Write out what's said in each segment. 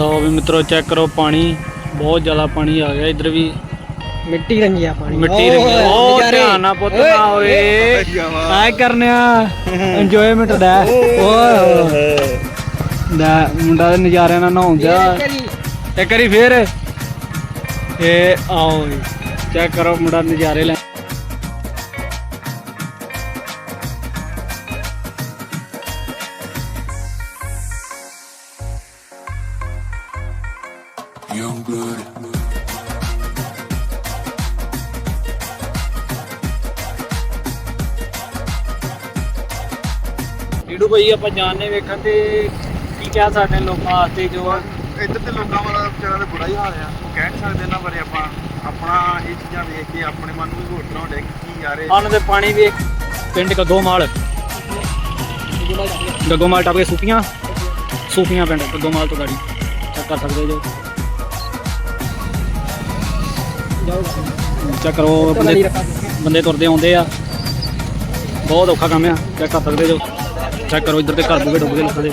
ਲਓ ਵੀ ਮਿੱਤਰੋ ਚੈੱਕ ਕਰੋ ਪਾਣੀ। ਬਹੁਤ ਜ਼ਿਆਦਾ ਪਾਣੀ ਆ ਗਿਆ। ਇੱਧਰ ਵੀ ਮਿੱਟੀ ਰੰਗਿਆ ਪਾਣੀ। ਮਿੱਟੀ ਰੰਗੀ ਉਹ ਧਿਆਨ ਨਾਲ ਪੁੱਤ ਨਾ ਹੋਏ ਆਏ ਕਰਨਿਆ ਇੰਜੋਇਮੈਂਟ ਦਾ। ਓਏ। ਹੋਏ ਦਾ ਮੁੰਡਾ ਦੇ ਨਜ਼ਾਰਿਆਂ ਨਾਲ ਨਹਾਉਂਦਾ ਇੱਕ ਵਾਰੀ ਫੇਰ। ਇਹ ਆਓ ਚੈੱਕ ਕਰੋ ਮੁੰਡਾ ਨਜ਼ਾਰੇ ਲੈ Young blood. ਡੀਡੂ ਭਾਈ ਆਪਾਂ ਜਾਣਨੇ ਵੇਖਣ ਤੇ ਕੀ ਕਹਿ ਸਕਦੇ ਹਾਂ ਲੋਕਾਂ ਵਾਸਤੇ ਜੋ ਇੱਧਰ ਤੇ ਲੋਕਾਂ ਵਾਲਾ ਵਿਚਾਰਾਂ ਦਾ ਬੁਰਾ ਹੀ ਹਾਲ ਆ। ਉਹ ਕਹਿ ਨੀ ਸਕਦੇ ਇਹਨਾਂ ਬਾਰੇ ਆਪਾਂ। ਆਪਣਾ ਇਹ ਚੀਜ਼ਾਂ ਵੇਖ ਕੇ ਆਪਣੇ ਮਨ ਨੂੰ ਵੀ ਹੋਰ ਤਰ੍ਹਾਂ ਹੁੰਦਾ ਕਿ ਯਾਰ ਆਨ ਦੇ ਪਾਣੀ ਵੀ ਪਿੰਡ ਗੱਗੋਮਾਲ ਗੱਗੋਮਾਲ ਟੱਪ ਕੇ ਸੂਪੀਆਂ। ਸੂਪੀਆਂ ਪਿੰਡ ਗੱਗੋਮਾਲ ਤੋਂ ਗਾੜੀ। ਚੈੱਕ ਕਰ ਸਕਦੇ ਜੋ। ਚੈੱਕ ਕਰੋ ਬੰਦੇ ਬੰਦੇ ਤੁਰਦੇ ਆਉਂਦੇ ਆ। ਬਹੁਤ ਔਖਾ ਕੰਮ ਆ, ਚੈੱਕ ਕਰ ਸਕਦੇ ਜੋ। ਚੈੱਕ ਕਰੋ ਇੱਧਰ ਤੇ ਘਰ ਬੂਗੇ ਡੁੱਬ ਗਏ ਲੋਕਾਂ ਦੇ।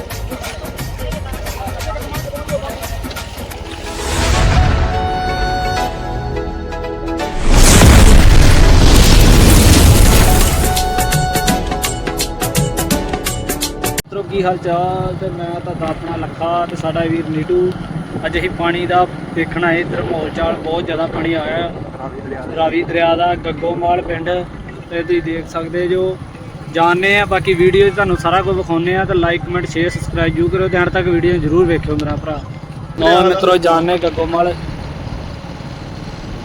ਕੀ ਹਾਲ ਚਾਲ? ਤੇ ਮੈਂ ਤੁਹਾਡਾ ਆਪਣਾ ਲੱਖਾ ਤੇ ਸਾਡਾ ਵੀਰ ਨੀਟੂ। ਅੱਜ ਅਸੀਂ ਪਾਣੀ ਦਾ ਦੇਖਣਾ ਹੈ। ਇੱਧਰ ਮਾਹੌਲ ਚਾਲ ਬਹੁਤ ਜ਼ਿਆਦਾ ਪਾਣੀ ਆਇਆ ਰਾਵੀ ਦਰਿਆ ਦਾ ਗੱਗੋਮਾਲ ਪਿੰਡ ਤੇ ਤੁਸੀਂ ਦੇਖ ਸਕਦੇ ਜੋ ਜਾਣਦੇ ਆ। ਬਾਕੀ ਵੀਡੀਓ ਤੁਹਾਨੂੰ ਸਾਰਾ ਕੁਝ ਵਿਖਾਉਂਦੇ ਆ। ਤੇ ਲਾਈਕ ਕਮੈਂਟ ਸ਼ੇਅਰ ਸਬਸਕ੍ਰਾਈਬ ਜੂ ਕਰੋ ਤੇ ਅੰਤ ਤੱਕ ਵੀਡੀਓ ਜ਼ਰੂਰ ਵੇਖਿਓ ਮੇਰਾ ਭਰਾ। ਲਓ ਮਿੱਤਰੋ ਜਾਣਦੇ ਗੱਗੋਮਾਲ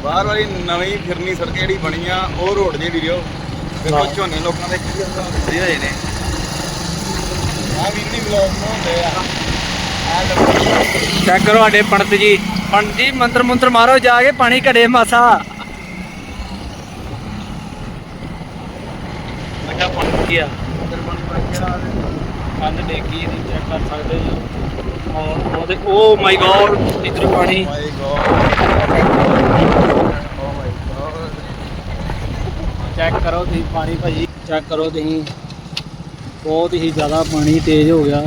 ਬਾਹਰ ਵਾਲੀ ਨਵੀਂ ਫਿਰਨੀ ਸੜਕ ਜਿਹੜੀ ਬਣੀ ਆ ਉਹ ਰੋਡ ਦੀ ਵੀਡੀਓ ਦੇਖੋ। ਝੋਨੇ ਲੋਕਾਂ ਦੇ ਕੀ ਹਾਲ ਹੋਏ ਨੇ। ਆ ਵੀਡੀਓ ਵਲੌਗ ਬਣਾਉਂਦੇ ਆ। ਚੈੱਕ ਕਰੋ ਸਾਡੇ ਪੰਡਤ ਜੀ। ਪੰਡਤ ਜੀ ਮੰਤਰ ਮੰਤਰ ਮਾਰੋ ਜਾ ਕੇ ਪਾਣੀ ਘੜੇ ਮਾਸਾ। ਮਾਈ ਗੋਡ ਇਧਰ ਪਾਣੀ। ਚੈੱਕ ਕਰੋ ਤੁਸੀਂ ਪਾਣੀ ਭਾਜੀ। ਚੈੱਕ ਕਰੋ ਤੁਸੀਂ। ਬਹੁਤ ਹੀ ਜ਼ਿਆਦਾ ਪਾਣੀ ਤੇਜ਼ ਹੋ ਗਿਆ।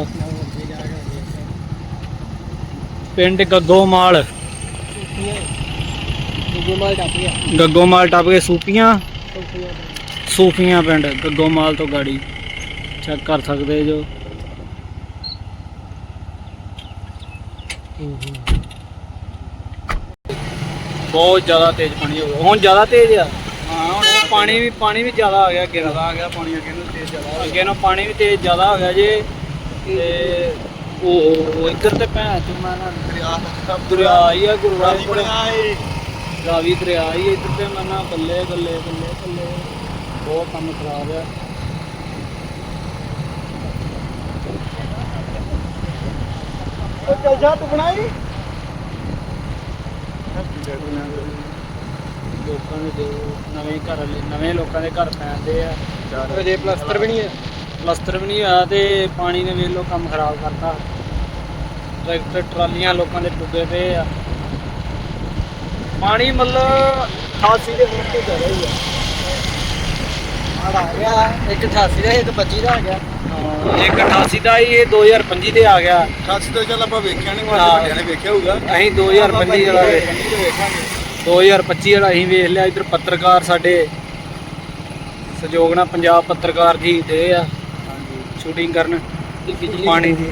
ਪਿੰਡ ਗੱਗੋਮਾਲ। ਗੁਮਾਲ ਟੱਪ ਗਿਆ। ਗੱਗੋਮਾਲ ਟੱਪ ਕੇ ਸੂਪੀਆਂ। ਸੂਫੀਆਂ ਪਿੰਡ ਗੱਗੋਮਾਲ ਤੋਂ ਗਾੜੀ। ਚੈੱਕ ਕਰ ਸਕਦੇ ਜੋ। ਬਹੁਤ ਜ਼ਿਆਦਾ ਤੇਜ਼ ਪਾਣੀ ਹੋ ਗਿਆ। ਹੁਣ ਜ਼ਿਆਦਾ ਤੇਜ਼ ਆ? ਹਾਂ ਹੁਣ ਪਾਣੀ ਵੀ ਪਾਣੀ ਵੀ ਜ਼ਿਆਦਾ ਆ ਗਿਆ ਅੱਗੇ ਨਾਲੋਂ ਆ ਗਿਆ ਪਾਣੀ ਅੱਗੇ ਨੂੰ ਤੇਜ਼ ਚੱਲਾ ਅੱਗੇ ਨਾਲੋਂ ਪਾਣੀ ਵੀ ਤੇਜ਼ ਜ਼ਿਆਦਾ ਹੋ ਗਿਆ ਜੇ। ਤੇ ਉਹ ਉਹ ਇੱਧਰ ਤੇ ਭੈਣ ਚੋਂ ਮੈਂ ਨਾ ਦਰਿਆ ਦਰਿਆ ਹੀ ਆ ਪਾਣੀ ਗੁਰੂਵਾਰ ਬਣਿਆ ਏ। ਰਾਵੀ ਦਰਿਆ ਹੀ ਇੱਧਰ ਤੇ ਮੈਂ ਨਾ ਬੱਲੇ ਬੱਲੇ ਬੱਲੇ ਬੱਲੇ। ਬਹੁਤ ਕੰਮ ਖਰਾਬ ਆ। ਉਹ ਚੱਲ ਜਾ ਤੂੰ ਬਣਾਈ? ਲੋਕਾਂ ਦੇ ਜੋ ਨਵੇਂ ਘਰ ਵਾਲੇ ਨਵੇਂ ਲੋਕਾਂ ਦੇ ਘਰ ਪੈਂਦੇ ਆ। ਅਜੇ ਪਲਸਤਰ ਵੀ ਨਹੀਂ ਹੈ। ਪਲਸਤਰ ਵੀ ਨਹੀਂ ਹੋਇਆ ਤੇ ਪਾਣੀ ਨੇ ਵੇਖ ਲੋ ਕੰਮ ਖਰਾਬ ਕਰਤਾ। ਟਰੈਕਟਰ ਟਰਾਲੀਆਂ ਲੋਕਾਂ ਦੇ ਡੁੱਬੇ ਪਏ ਆ। ਪਾਣੀ ਮਤਲਬ 88 ਦੇ ਫੁੱਟ ਤੋਂ ਜ਼ਿਆਦਾ ਹੀ ਆ ਆ ਗਿਆ ਇੱਕ 88 ਦਾ ਇੱਕ 25 ਦਾ ਆ ਗਿਆ। ਇੱਕ 88 ਦਾ ਹੀ ਇਹ 2025 ਦੇ ਆ ਗਿਆ। ਸੱਚ ਤੋਂ ਚੱਲ ਆਪਾਂ ਵੇਖਿਆ ਨਹੀਂ। ਮਾਰੇ ਵੱਡਿਆਂ ਨੇ ਵੇਖਿਆ ਹੋਊਗਾ। ਅਸੀਂ 2025 ਵਾਲਾ ਤੇ ਵੇਖਾਂਗੇ। 2025 ਵਾਲਾ ਅਸੀਂ ਵੇਖ ਲਿਆ ਇੱਧਰ ਪੱਤਰਕਾਰ ਸਾਡੇ। ਸਹਿਯੋਗ ਨਾਲ ਪੰਜਾਬ ਪੱਤਰਕਾਰ ਜੀ ਦੇ ਆ। ਸ਼ੂਟਿੰਗ ਕਰਨ। ਪਾਣੀ ਦੀ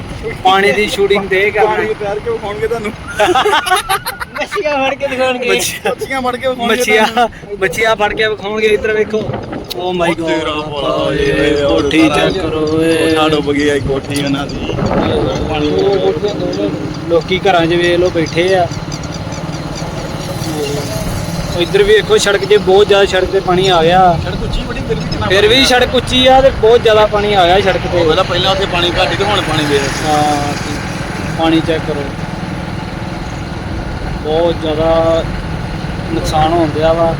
ਪਾਣੀ ਦੀ ਸ਼ੂਟਿੰਗ ਦੇ ਪਾਣੀ ਕਰਨ ਪੈਰ ਕੇ ਵਿਖਾਉਣਗੇ ਤੁਹਾਨੂੰ? ਮੱਛੀਆਂ ਫੜ ਕੇ ਦਿਖਾਉਣਗੇ। ਮੱਛੀਆਂ ਫੜ ਕੇ ਮੱਛੀਆਂ ਮੱਛੀਆਂ ਫੜ ਕੇ ਵਿਖਾਉਣਗੇ ਇੱਧਰ ਵੇਖੋ। ਓ ਮਾਈ ਗੋਡ ਤੇਰਾ ਭਲਾ ਏ, ਕੋਠੀ ਚੈੱਕ ਕਰੋ ਏ ਡੁੱਬ ਗਈ ਆ ਕੋਠੀ ਉਹਨਾਂ ਦੀ ਲੋਕੀ ਘਰਾਂ 'ਚ ਵੇਖ ਲੋ ਬੈਠੇ ਆ। ਇੱਧਰ ਵੀ ਵੇਖੋ ਸੜਕ 'ਤੇ ਬਹੁਤ ਜ਼ਿਆਦਾ ਸੜਕ ਤੇ ਪਾਣੀ ਆ ਗਿਆ। ਸੜਕ ਉੱਚੀ ਬੜੀ ਫਿਰ ਵੀ ਕਿੰਨਾ ਫਿਰ ਵੀ ਸੜਕ ਉੱਚੀ ਆ ਤੇ ਬਹੁਤ ਜ਼ਿਆਦਾ ਪਾਣੀ ਆ ਗਿਆ ਸੜਕ ਤੇ। ਉਹਦਾ ਪਹਿਲਾਂ ਉੱਥੇ ਪਾਣੀ ਘੱਟ ਤੇ ਹੁਣ ਪਾਣੀ ਵੇਖ ਹਾਂ, ਪਾਣੀ ਚੈੱਕ ਕਰੋ। ਬਹੁਤ ਜ਼ਿਆਦਾ ਨੁਕਸਾਨ ਹੋਣ ਡਿਆ ਵਾ।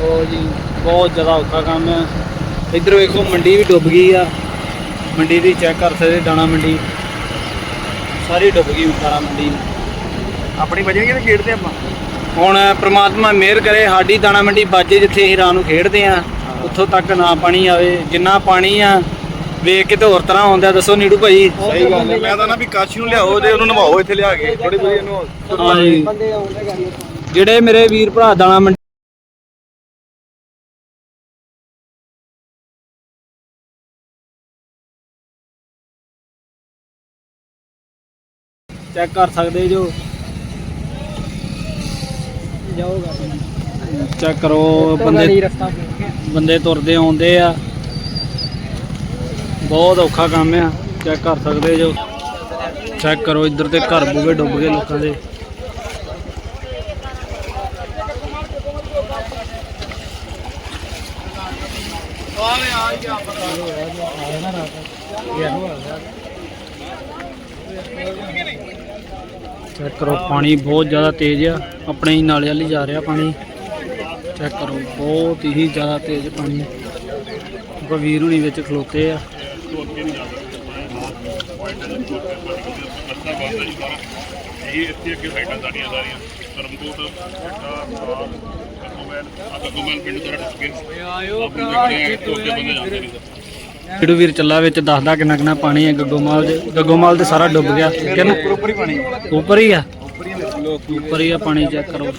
ਉਹ ਜੀ ਬਹੁਤ ਜ਼ਿਆਦਾ ਔਖਾ ਕੰਮ ਹੈ ਇੱਧਰ ਵੇਖੋ ਮੰਡੀ ਵੀ ਡੁੱਬ ਗਈ ਆ। ਮੰਡੀ ਦੀ ਚੈੱਕ ਕਰ ਸਕਦੇ ਦਾਣਾ ਮੰਡੀ। ਸਾਰੀ ਡੁੱਬ ਗਈ ਦਾਣਾ ਮੰਡੀ। ਆਪਣੀ ਵਜ੍ਹਾ ਕਿ ਖੇਡਦੇ ਆਪਾਂ? ਹੁਣ ਪ੍ਰਮਾਤਮਾ ਮਿਹਰ ਕਰੇ ਸਾਡੀ ਦਾਣਾ ਮੰਡੀ ਬਾਜੇ ਜਿੱਥੇ ਅਸੀਂ ਰਾਤ ਨੂੰ ਖੇਡਦੇ ਆ ਉੱਥੋਂ ਤੱਕ ਨਾ ਪਾਣੀ ਆਵੇ ਜਿੰਨਾ ਪਾਣੀ ਆ ਵੇਖ ਕੇ ਤੇ ਹੋਰ ਤਰ੍ਹਾਂ ਆਉਂਦਾ ਦੱਸੋ ਨੀਟੂ ਭਾਈ। ਸਹੀ ਗੱਲ ਹੈ। ਮੈਂ ਤਾਂ ਨਾ ਵੀ ਕਾਸ਼ੀ ਨੂੰ ਲਿਆਓ ਤੇ ਉਹਨੂੰ ਨਵਾਓ ਇੱਥੇ ਲਿਆ ਕੇ ਥੋੜੀ ਬੜੀ ਇਹਨੂੰ ਜਿਹੜੇ ਮੇਰੇ ਵੀਰ ਭਰਾ ਦਾਣਾ ਮੰਡੀ ਚੈੱਕ ਕਰ ਸਕਦੇ ਜੋ ਜਾਊਗਾ। ਚੈੱਕ ਕਰੋ ਬੰਦੇ ਬੰਦੇ ਰਸਤਾ ਬੰਦੇ ਤੁਰਦੇ ਆਉਂਦੇ ਆ। ਬਹੁਤ ਔਖਾ ਕੰਮ ਆ ਚੈੱਕ ਕਰ ਸਕਦੇ ਜੋ। ਚੈੱਕ ਕਰੋ ਇੱਧਰ ਤੇ ਘਰ ਬੂਵੇ ਡੁੱਬ ਗਏ ਲੋਕਾਂ ਦੇ। ਚੈੱਕ ਕਰੋ ਪਾਣੀ ਬਹੁਤ ਜ਼ਿਆਦਾ ਤੇਜ਼ ਆ। ਆਪਣੇ ਹੀ ਨਾਲੇ ਵਾਲੀ ਜਾ ਰਿਹਾ ਪਾਣੀ। ਚੈੱਕ ਕਰੋ ਬਹੁਤ ਹੀ ਜ਼ਿਆਦਾ ਤੇਜ਼ ਪਾਣੀ। ਕੋ ਵੀਰ ਹੁਣੀ ਵਿੱਚ ਖਲੋਤੇ ਆ। ਇਹ ਇੱਥੇ ਅੱਗੇ ਸਾਈਡਾਂ ਸਾਡੀਆਂ ਸਾਰੀਆਂ ਧਰਮਕੋਟ ਕਗੋਮੈਲ ਕਗੋਮੈਲ ਪਿੰਡ ਦਾ ਡਿਸਟ੍ਰਿਕਟ ਆਇਓ ਭਰਾ ਇੱਥੇ ਬੰਦੇ ਜਾਂਦੇ ਨਹੀਂ ਵੀਡੂ ਵੀਰ ਚੱਲਾ ਵਿੱਚ ਦੱਸਦਾ ਕਿੰਨਾ ਕਿੰਨਾ ਪਾਣੀ ਹੈ ਗੱਗੋਮਾਲ ਦੇ ਗੱਗੋਮਾਲ ਤੇ ਸਾਰਾ ਡੁੱਬ ਗਿਆ ਕਿੰਨਾ ਉੱਪਰ ਹੀ ਪਾਣੀ ਉੱਪਰ ਹੀ ਆ? ਉੱਪਰ ਹੀ ਲੋਕ ਉੱਪਰ ਆ ਪਾਣੀ ਚੈੱਕ ਕਰੋ।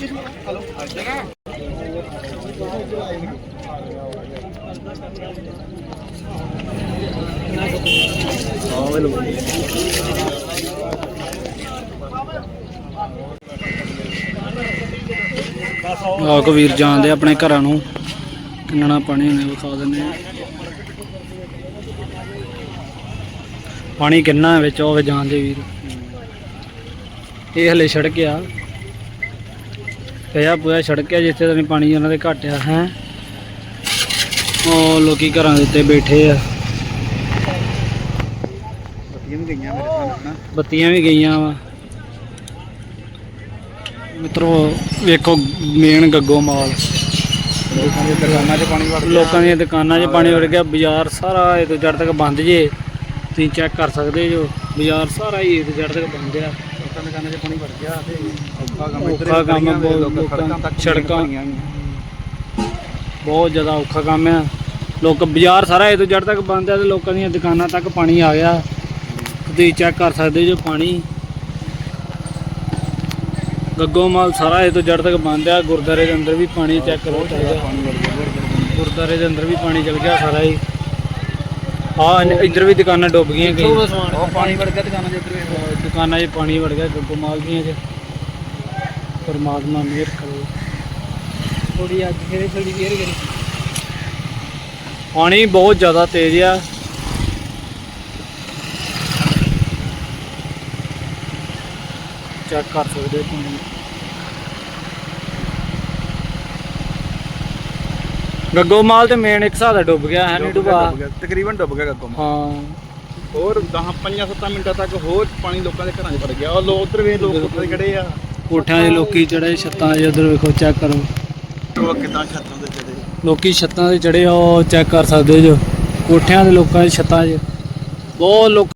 ਆਹ ਕੋ ਵੀਰ ਜਾਂਦੇ ਆਪਣੇ ਘਰਾਂ ਨੂੰ। ਕਿੰਨਾ ਪਾਣੀ ਨੇ ਵਿਖਾ ਦਿੰਦੇ ਆ। ਪਾਣੀ ਕਿੰਨਾ ਵਿੱਚ ਉਹ ਵੇ ਜਾਂਦੇ ਵੀਰ। ਇਹ ਹਲੇ ਸੜਕ ਆ। ਪਿਆ ਪੁਆ ਸੜਕ ਆ ਜਿੱਥੇ ਤਾਂ ਪਾਣੀ ਉਹਨਾਂ ਦੇ ਘੱਟ ਆ ਹੈ। ਉਹ ਲੋਕੀ ਘਰਾਂ ਦੇ ਉੱਤੇ ਬੈਠੇ ਆ। ਬੱਤੀਆਂ ਵੀ ਗਈਆਂ ਵੀ ਮਿੱਤਰੋ ਵੇਖੋ ਮੇਨ ਗੱਗੋ ਮਾਲ। ਲੋਕਾਂ ਦੇ ਦੁਕਾਨਾਂ 'ਚ ਪਾਣੀ ਵੜ ਲੋਕਾਂ ਦੀਆਂ ਦੁਕਾਨਾਂ 'ਚ ਪਾਣੀ ਵੜ ਗਿਆ ਬਾਜ਼ਾਰ ਸਾਰਾ ਇਹ ਤੋਂ ਜੜ ਤੱਕ ਬੰਦ ਜੇ। ਤੁਸੀਂ ਚੈੱਕ ਕਰ ਸਕਦੇ ਜੋ ਬਾਜ਼ਾਰ ਸਾਰਾ ਹੀ ਤੋਂ ਜੜ ਤੱਕ ਬੰਦ ਆ ਲੋਕਾਂ ਦੇ ਦੁਕਾਨਾਂ 'ਚ ਪਾਣੀ ਵੜ ਗਿਆ ਤੇ ਔਖਾ ਕੰਮ ਇੱਧਰ ਔਖਾ ਕੰਮ ਗਲੀਆਂ ਵਿੱਚ ਬਹੁਤ ਲੋਕਾਂ ਸੜਕਾਂ ਜ਼ਿਆਦਾ ਔਖਾ ਕੰਮ ਆ। ਲੋਕ ਬਾਜ਼ਾਰ ਸਾਰਾ ਇਹ ਤੋਂ ਜੜ ਤੱਕ ਬੰਦ ਆ ਤੇ ਲੋਕਾਂ ਦੀਆਂ ਦੁਕਾਨਾਂ ਤੱਕ ਪਾਣੀ ਆ ਗਿਆ। ਤੁਸੀਂ ਚੈੱਕ ਕਰ ਸਕਦੇ ਜੋ ਪਾਣੀ। ਗੱਗੋ ਮਾਲ ਸਾਰਾ ਇਹ ਤੋਂ ਜੜ ਤੱਕ ਬੰਦ ਆ। ਗੁਰਦਾਰੇ ਦੇ ਅੰਦਰ ਵੀ ਪਾਣੀ ਚੈੱਕ ਕਰੋ। ਗੁਰਦਾਰੇ ਦੇ ਅੰਦਰ ਵੀ ਪਾਣੀ ਚਲ ਗਿਆ ਸਾਰਾ ਹੀ। ਆ ਇੱਧਰ ਵੀ ਦੁਕਾਨਾਂ ਡੁੱਬ ਗਈਆਂ ਕਈ। ਉਹ ਪਾਣੀ ਵੜ ਗਿਆ ਦੁਕਾਨਾਂ ਇੱਧਰ ਵੇਖ। ਦੁਕਾਨਾਂ 'ਚ ਪਾਣੀ ਵੜ ਗਿਆ ਗੱਗੋ ਮਾਲ ਦੀਆਂ 'ਚ ਪਰਮਾਤਮਾ ਮਿਹਰ ਕਰੇ। ਥੋੜੀ ਅੱਜ ਫੇਰੇ ਥੋੜੀ ਫੇਰ ਕਰੀ ਪਾਣੀ ਬਹੁਤ ਜ਼ਿਆਦਾ ਤੇਜ਼ ਆ। ਚੈੱਕ ਕਰ ਸਕਦੇ ਹੋ ਪਾਣੀ ਗੱਗੋ ਮਾਲ ਤੇ ਮੇਨ ਇੱਕ ਹਿਸਾਬ ਦਾ ਡੁੱਬ ਗਿਆ ਹੈ ਨਹੀਂ ਡੁੱਬਾ ਡੁੱਬ। ਗਿਆ, ਤਕਰੀਬਨ ਡੁੱਬ ਗਿਆ ਗੱਗੋ ਹਾਂ। ਹੋਰ 10 5 7 ਮਿੰਟਾਂ ਤੱਕ ਹੋਰ ਪਾਣੀ ਲੋਕਾਂ ਦੇ ਘਰਾਂ 'ਚ ਵੜ ਗਿਆ। ਉਹ ਲੋਕ ਉਧਰ ਵੇ ਲੋਕ ਉੱਪਰ ਖੜੇ ਆ। ਕੋਠਿਆਂ 'ਚ ਲੋਕੀ ਚੜੇ ਛੱਤਾਂ 'ਚ ਉਧਰ ਵੇਖੋ ਚੈੱਕ ਕਰੋ। ਉਹ ਕਿਦਾਂ ਛੱਤਾਂ ਤੇ ਚੜੇ ਲੋਕੀ ਛੱਤਾਂ 'ਤੇ ਚੜੇ ਆ ਉਹ ਚੈੱਕ ਕਰ ਸਕਦੇ ਜੋ। ਕੋਠਿਆਂ ਦੇ ਲੋਕਾਂ ਦੀ ਛੱਤਾਂ 'ਚ। ਬਹੁਤ ਲੋਕ